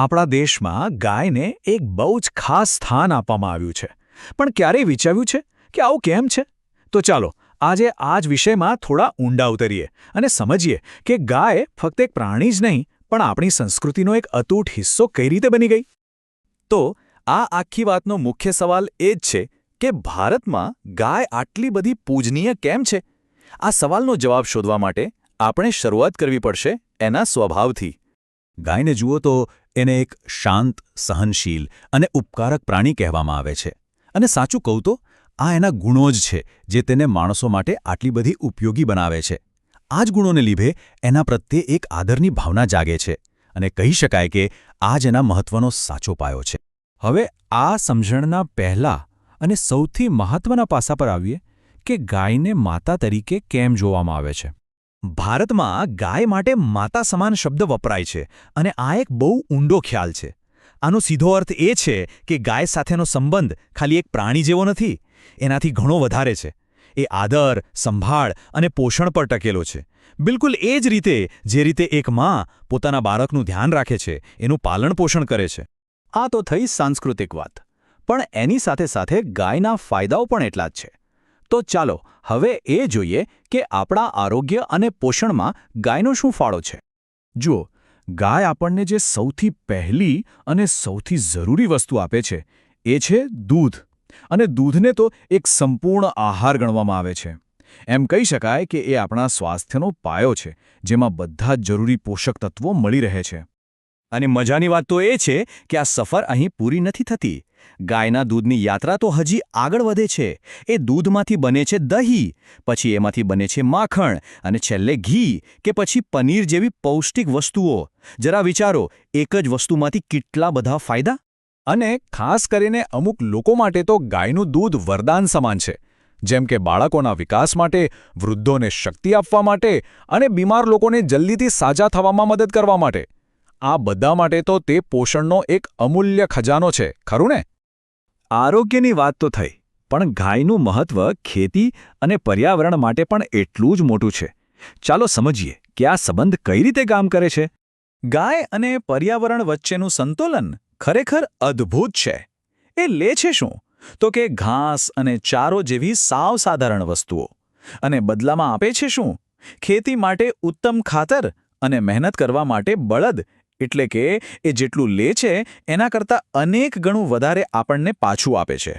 આપણા દેશમાં ગાયને એક બહુ જ ખાસ સ્થાન આપવામાં આવ્યું છે. પણ ક્યારેય વિચાર્યું છે કે આવું કેમ છે? તો ચાલો, આજે આ જ વિષયમાં થોડા ઊંડા ઉતરીએ અને સમજીએ કે ગાય ફક્ત એક પ્રાણી જ નહીં, પણ આપણી સંસ્કૃતિનો એક અતૂટ હિસ્સો કઈ રીતે બની ગઈ? તો, આ આખી વાતનો મુખ્ય સવાલ એ જ છે કે ભારતમાં ગાય આટલી બધી પૂજનીય કેમ છે? આ સવાલનો જવાબ શોધવા માટે આપણે શરૂઆત કરવી પડશે એના સ્વભાવથી. ગાયને જુઓ તો એને એક શાંત, સહનશીલ અને ઉપકારક પ્રાણી કહેવામાં આવે છે. અને સાચું કહું તો, આ એના ગુણો જ છે, જે તેને માણસો માટે આટલી બધી ઉપયોગી બનાવે છે. આ જ ગુણોને લીધે એના પ્રત્યે એક આદરની ભાવના જાગે છે અને કહી શકાય કે આ જ એના મહત્વનો સાચો પાયો છે. હવે આ સમજણના પહેલા અને સૌથી મહત્વના પાસા પર આવીએ કે ગાયને માતા તરીકે કેમ જોવામાં આવે છે. ભારતમાં ગાય માટે માતા સમાન શબ્દ વપરાય છે અને આ એક બહુ ઊંડો ખ્યાલ છે. આનો સીધો અર્થ એ છે કે ગાય સાથેનો સંબંધ ખાલી એક પ્રાણી જેવો નથી, એનાથી ઘણો વધારે છે. એ આદર, સંભાળ અને પોષણ પર ટકેલો છે. બિલકુલ એ જ રીતે જે રીતે એક માં પોતાના બાળકનું ધ્યાન રાખે છે, એનું પાલન પોષણ કરે છે. આ તો થઈ સાંસ્કૃતિક વાત. પણ એની સાથે સાથે ગાયના ફાયદાઓ પણ એટલા જ છે. તો ચાલો, હવે એ જોઈએ કે આપણા આરોગ્ય અને પોષણમાં ગાયનો શું ફાળો છે. જુઓ, ગાય આપણને જે સૌથી પહેલી અને સૌથી જરૂરી વસ્તુ આપે છે, એ છે દૂધ. અને દૂધને તો એક સંપૂર્ણ આહાર ગણવામાં આવે છે. એમ કહી શકાય કે એ આપણા સ્વાસ્થ્યનો પાયો છે, જેમાં બધા જ જરૂરી પોષક તત્વો મળી રહે છે. અને મજાની વાત તો એ છે કે આ સફર અહીં પૂરી નથી થતી. ગાયના દૂધની યાત્રા તો હજી આગળ વધે છે. એ દૂધમાંથી બને છે દહીં, પછી એમાંથી બને છે માખણ અને છેલ્લે ઘી કે પછી પનીર જેવી પૌષ્ટિક વસ્તુઓ. જરા વિચારો, એક જ વસ્તુમાંથી કેટલા બધા ફાયદા? અને ખાસ કરીને અમુક લોકો માટે તો ગાયનું દૂધ વરદાન સમાન છે. જેમ કે બાળકોના વિકાસ માટે, વૃદ્ધોને શક્તિ આપવા માટે અને બીમાર લોકોને જલ્દીથી સાજા થવામાં મદદ કરવા માટે. આ બધા માટે તો તે પોષણનો એક અમૂલ્ય ખજાનો છે, ખરું ને? આરોગ્યની વાત તો થઈ, પણ ગાયનું મહત્વ ખેતી અને પર્યાવરણ માટે પણ એટલું જ મોટું છે. ચાલો સમજીએ કે આ સંબંધ કઈ રીતે કામ કરે છે. ગાય અને પર્યાવરણ વચ્ચેનું સંતુલન ખરેખર અદ્ભુત છે. એ લે છે શું? તો કે ઘાસ અને ચારો જેવી સાવ સાધારણ વસ્તુઓ. અને બદલામાં આપે છે શું? ખેતી માટે ઉત્તમ ખાતર અને મહેનત કરવા માટે બળદ એટલે કે એ જેટલું લે છે, એના કરતાં અનેક ગણું વધારે આપણને પાછું આપે છે.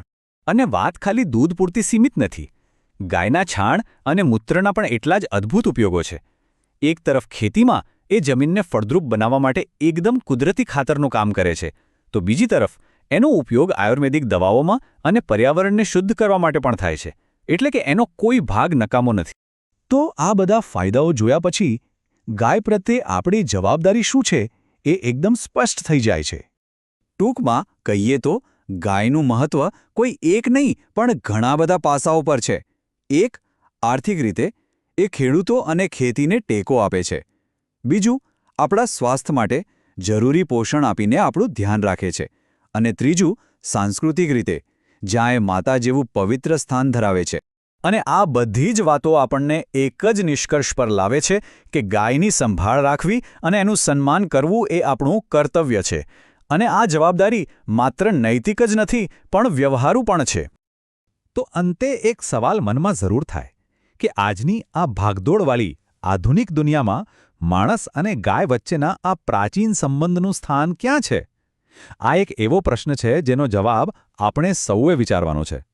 અને વાત ખાલી દૂધ પૂરતી સીમિત નથી. ગાયના છાણ અને મૂત્રના પણ એટલા જ અદ્ભુત ઉપયોગો છે. એક તરફ ખેતીમાં એ જમીનને ફળદ્રુપ બનાવવા માટે એકદમ કુદરતી ખાતરનું કામ કરે છે, તો બીજી તરફ એનો ઉપયોગ આયુર્વેદિક દવાઓમાં અને પર્યાવરણને શુદ્ધ કરવા માટે પણ થાય છે, એટલે કે એનો કોઈ ભાગ નકામો નથી. તો આ બધા ફાયદાઓ જોયા પછી ગાય પ્રત્યે આપણી જવાબદારી શું છે? એ એકદમ સ્પષ્ટ થઈ જાય છે. ટૂંકમાં કહીએ તો, ગાયનું મહત્વ કોઈ એક નહીં, પણ ઘણા બધા પાસાઓ પર છે. એક, આર્થિક રીતે, એ ખેડૂતો અને ખેતીને ટેકો આપે છે. બીજું, આપણા સ્વાસ્થ્ય માટે જરૂરી પોષણ આપીને આપણું ધ્યાન રાખે છે. અને ત્રીજું, સાંસ્કૃતિક રીતે, જ્યાં એ માતા જેવું પવિત્ર સ્થાન ધરાવે છે. અને આ બધી જ વાતો આપણને એક જ નિષ્કર્ષ પર લાવે છે કે ગાયની સંભાળ રાખવી અને એનું સન્માન કરવું એ આપણું કર્તવ્ય છે. અને આ જવાબદારી માત્ર નૈતિક જ નથી, પણ વ્યવહારુ પણ છે. તો અંતે એક સવાલ મનમાં જરૂર થાય કે આજની આ ભાગદોડવાળી આધુનિક દુનિયામાં માણસ અને ગાય વચ્ચેના આ પ્રાચીન સંબંધનું સ્થાન ક્યાં છે? આ એક એવો પ્રશ્ન છે જેનો જવાબ આપણે સૌએ વિચારવાનો છે.